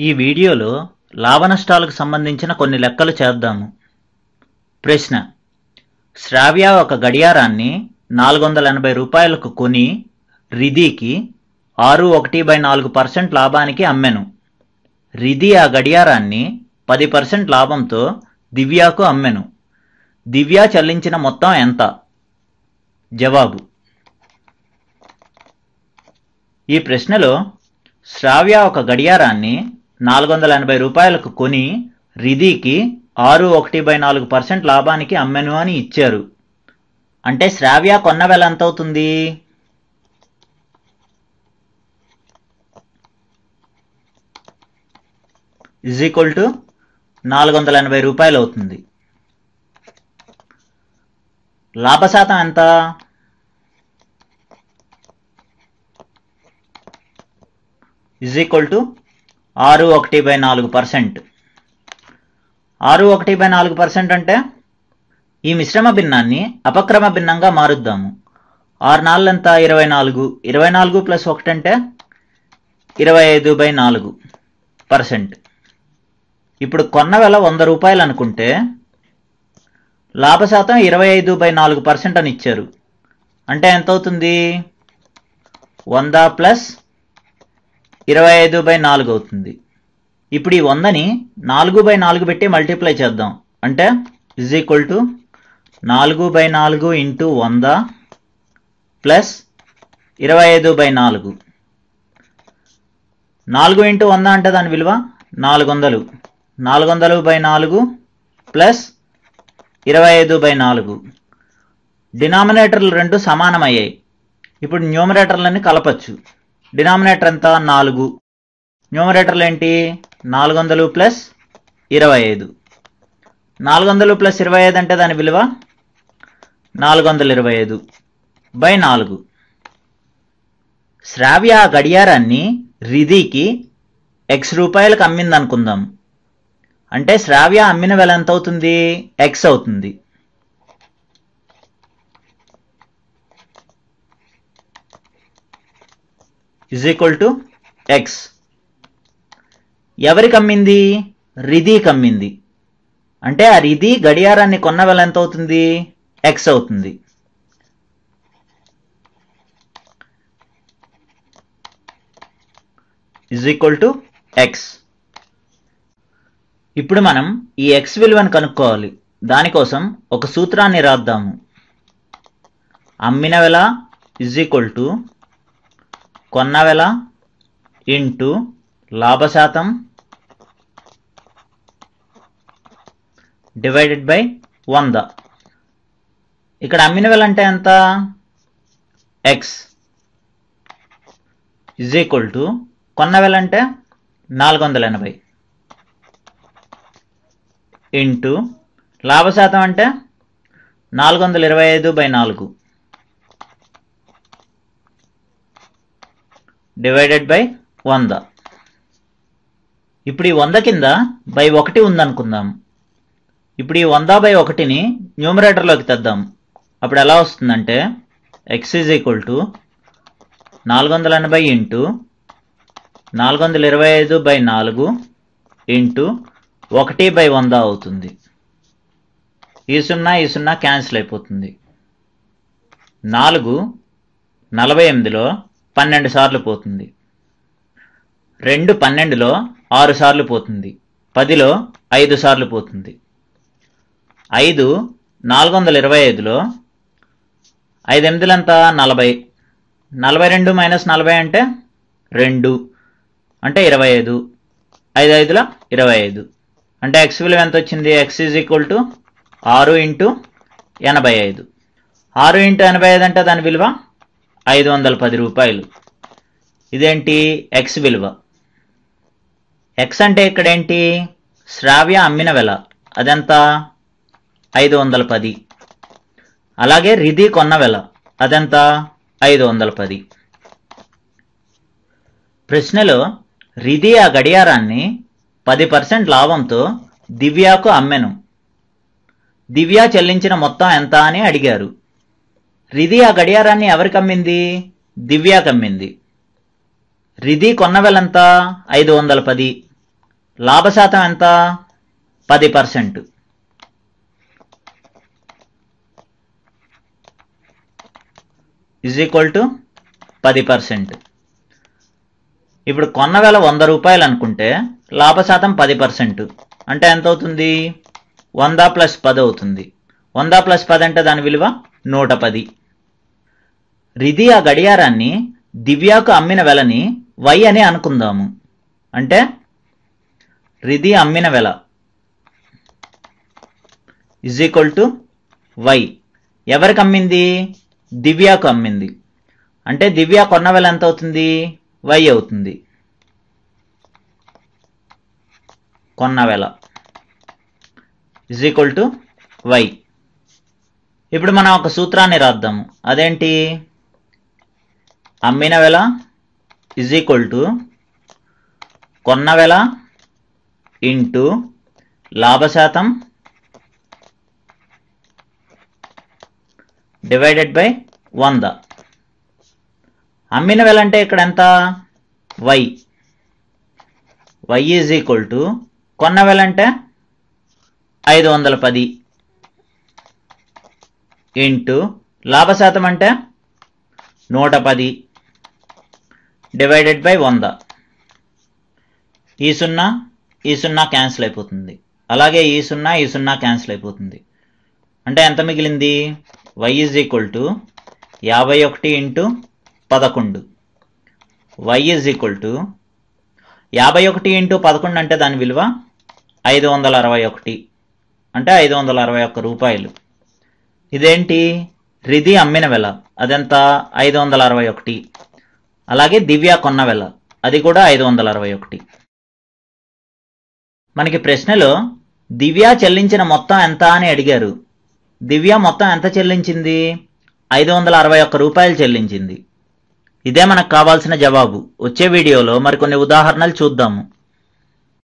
ఈ వీడియోలో లాభనష్టాలకు సంబంధించిన కొన్ని లెక్కలు చేద్దాము. ప్రశ్న. శ్రావ్య ఒక గడియారాన్ని నాలుగు వందల ఎనభై రూపాయలకు కొని రిధికి ఆరు ఒకటి బై నాలుగు పర్సెంట్ లాభానికి అమ్మెను. రిధి ఆ గడియారాన్ని పది పర్సెంట్ లాభంతో దివ్యాకు అమ్మెను. దివ్య చెల్లించిన మొత్తం ఎంత? జవాబు. ఈ ప్రశ్నలో శ్రావ్య ఒక గడియారాన్ని నాలుగు వందల ఎనభై రూపాయలకు కొని రిధికి ఆరు ఒకటి బై నాలుగు పర్సెంట్ లాభానికి అమ్మెను అని ఇచ్చారు. అంటే శ్రావ్య కొన్న వెల ఎంత అవుతుంది? ఇజ్ ఈక్వల్ టు నాలుగు వందల ఎనభై రూపాయలు అవుతుంది. లాభశాతం ఎంత? ఇజ్ ఈక్వల్ టు ఆరు ఒకటి బై నాలుగు పర్సెంట్. ఆరు ఒకటి బై నాలుగు పర్సెంట్ అంటే ఈ మిశ్రమ భిన్నాన్ని అపక్రమ భిన్నంగా మారుద్దాము. ఆరు నాలుగు ఎంత ఇరవై నాలుగు. ఇరవై నాలుగు ప్లస్ ఒకటి అంటే ఇరవై ఐదు బై నాలుగు పర్సెంట్. ఇప్పుడు కొన్న వెల వంద రూపాయలు అనుకుంటే లాభశాతం ఇరవై ఐదు బై నాలుగు పర్సెంట్ అని ఇచ్చారు. అంటే ఎంత అవుతుంది వంద ప్లస్ ఇరవై ఐదు బై నాలుగు అవుతుంది. ఇప్పుడు ఈ వందని నాలుగు బై నాలుగు పెట్టి మల్టిప్లై చేద్దాం. అంటే ఇజ్ ఈక్వల్ టు నాలుగు బై నాలుగు ఇంటూ వంద ప్లస్ ఇరవై ఐదు బై నాలుగు. నాలుగు ఇంటూ వంద అంటే దాని విలువ నాలుగు వందలు నాలుగు వందలు బై నాలుగు ప్లస్ ఇరవై ఐదు బై నాలుగు. డినామినేటర్లు రెండు సమానమయ్యాయి. ఇప్పుడు న్యూమరేటర్లని కలపచ్చు. డినామినేటర్ ఎంత? నాలుగు. న్యూమరేటర్లు ఏంటి? నాలుగు వందలు ప్లస్ ఇరవై ఐదు నాలుగు వందలు ప్లస్ ఇరవై ఐదు అంటే దాని విలువ? నాలుగు వందల ఇరవై ఐదు బై నాలుగు. శ్రావ్య ఆ గడియారాన్ని రిధికి ఎక్స్ రూపాయలకు అమ్మిందనుకుందాం. అంటే శ్రావ్య అమ్మిన వెల ఎంత అవుతుంది ఎక్స్ అవుతుంది. ఇజ్ ఈక్వల్ టు ఎక్స్ ఎవరికి అమ్మింది రిధికి అమ్మింది అంటే ఆ రిధి గడియారాన్ని కొన్న వేళ ఎంత అవుతుంది. ఎక్స్ అవుతుంది ఇజ్ ఈక్వల్ టు ఎక్స్ ఇప్పుడు మనం ఈ ఎక్స్ విలువను కనుక్కోవాలి. దానికోసం ఒక సూత్రాన్ని రాద్దాము. అమ్మిన వెల ఇజ్ ఈక్వల్ టు కొన్న వెల ఇంటూ లాభశాతం డివైడెడ్ బై వంద. ఇక్కడ అమ్మిన వెల అంటే ఎంత? ఎక్స్ ఇజ్ ఈక్వల్ టు కొన్న వెల అంటే నాలుగు వందల ఎనభై ఇంటూ లాభశాతం అంటే నాలుగు వందల ఇరవై ఐదు బై నాలుగు. డివైడెడ్ బై వంద. ఇప్పుడు ఈ వంద కింద బై ఒకటి ఉందనుకుందాం. ఇప్పుడు ఈ వంద బై ఒకటిని న్యూమరేటర్లోకి తెద్దాం. అప్పుడు ఎలా వస్తుందంటే ఎక్స్ ఈజ్ ఈక్వల్ టు నాలుగు వందల ఎనభై ఇంటూ నాలుగు వందల ఇరవై ఐదు బై నాలుగు ఇంటూ ఒకటి బై వంద అవుతుంది. ఈ సున్నా ఈ సున్నా క్యాన్సిల్ అయిపోతుంది. నాలుగు నలభై ఎనిమిదిలో పన్నెండు సార్లు పోతుంది. రెండు పన్నెండులో ఆరు సార్లు పోతుంది. పదిలో ఐదు సార్లు పోతుంది. ఐదు నాలుగు వందల ఇరవై ఐదులో ఐదు ఎనిమిదిలంతా నలభై. నలభై రెండు మైనస్ నలభై అంటే రెండు. అంటే ఇరవై ఐదు ఐదు ఐదుల ఇరవై ఐదు అంటే ఎక్స్ విలువ ఎంత వచ్చింది ఎక్స్ ఈజ్ ఈక్వల్ టు ఆరు ఇంటూ ఎనభై ఐదు ఆరు ఇంటూ ఎనభై ఐదు అంటే దాని విలువ ఐదు వందల పది రూపాయలు. ఇదేంటి? ఎక్స్ విలువ. ఎక్స్ అంటే ఇక్కడేంటి? శ్రావ్య అమ్మిన వెల. అదెంత? ఐదు వందల పది. అలాగే రిధి కొన్న వెల. అదెంత? ఐదు వందల పది. ప్రశ్నలో రిధి ఆ గడియారాన్ని పది పర్సెంట్ లాభంతో దివ్యాకు అమ్మెను. దివ్య చెల్లించిన మొత్తం ఎంత అని అడిగారు. రిధి ఆ గడియారాన్ని ఎవరికి అమ్మింది కమ్మింది. రిధి కొన్నవెలంత? ఐదు వందల పది. లాభ శాతం ఎంత? పది పర్సెంట్. ఇజ్ ఈక్వల్ టు పది పర్సెంట్. ఇప్పుడు కొన్న వేల వంద రూపాయలు అనుకుంటే లాభ శాతం పది పర్సెంట్. అంటే ఎంత అవుతుంది? వంద ప్లస్ పది అవుతుంది. వంద ప్లస్ పది అంటే దాని విలువ నూట పది. రిధి ఆ గడియారాన్ని దివ్యాకు అమ్మిన వెలని వై అని అనుకుందాము. అంటే రిధి అమ్మిన వెల. Is equal to y. ఎవరికి అమ్మింది? దివ్యాకు అమ్మింది. అంటే దివ్య కొన్న వెల ఎంత అవుతుంది? వై అవుతుంది. కొన్న వెల. Is equal to y. ఇప్పుడు మనం ఒక సూత్రాన్ని రాద్దాము. అదేంటి? అమ్మిన వెల ఇజ్ ఈక్వల్ టు కొన్న వెల ఇంటూ లాభశాతం డివైడెడ్ బై వంద. అమ్మిన వెల అంటే ఇక్కడ ఎంత? Y y is equal to కొన్న వెల అంటే ఐదు వందల పది ఇంటూ లాభశాతం అంటే నూట పది. డివైడెడ్ బై వంద. ఈ సున్నా ఈ సున్నా క్యాన్సిల్ అయిపోతుంది. అలాగే ఈ సున్నా ఈ సున్నా క్యాన్సిల్ అయిపోతుంది. అంటే ఎంత మిగిలింది? వై ఈజ్ ఈక్వల్ టు యాభై ఒకటి ఇంటూ పదకొండు. వై ఈజ్ ఈక్వల్ టు యాభై ఒకటి ఇంటూ పదకొండు అంటే దాని విలువ ఐదు వందల అరవై ఒకటి. అంటే ఐదు వందల అరవై ఒక్క రూపాయలు. ఇదేంటి? రిధి అమ్మిన వెల. అదెంత? ఐదు వందల అరవై ఒకటి. అలాగే దివ్య కొన్నవెల. అది కూడా ఐదు వందల అరవై ఒకటి. మనకి ప్రశ్నలో దివ్య చెల్లించిన మొత్తం ఎంత అని అడిగారు. దివ్య మొత్తం ఎంత చెల్లించింది? ఐదు వందల అరవై ఒక్క రూపాయలు చెల్లించింది. ఇదే మనకు కావాల్సిన జవాబు. వచ్చే వీడియోలో మరికొన్ని ఉదాహరణలు చూద్దాము.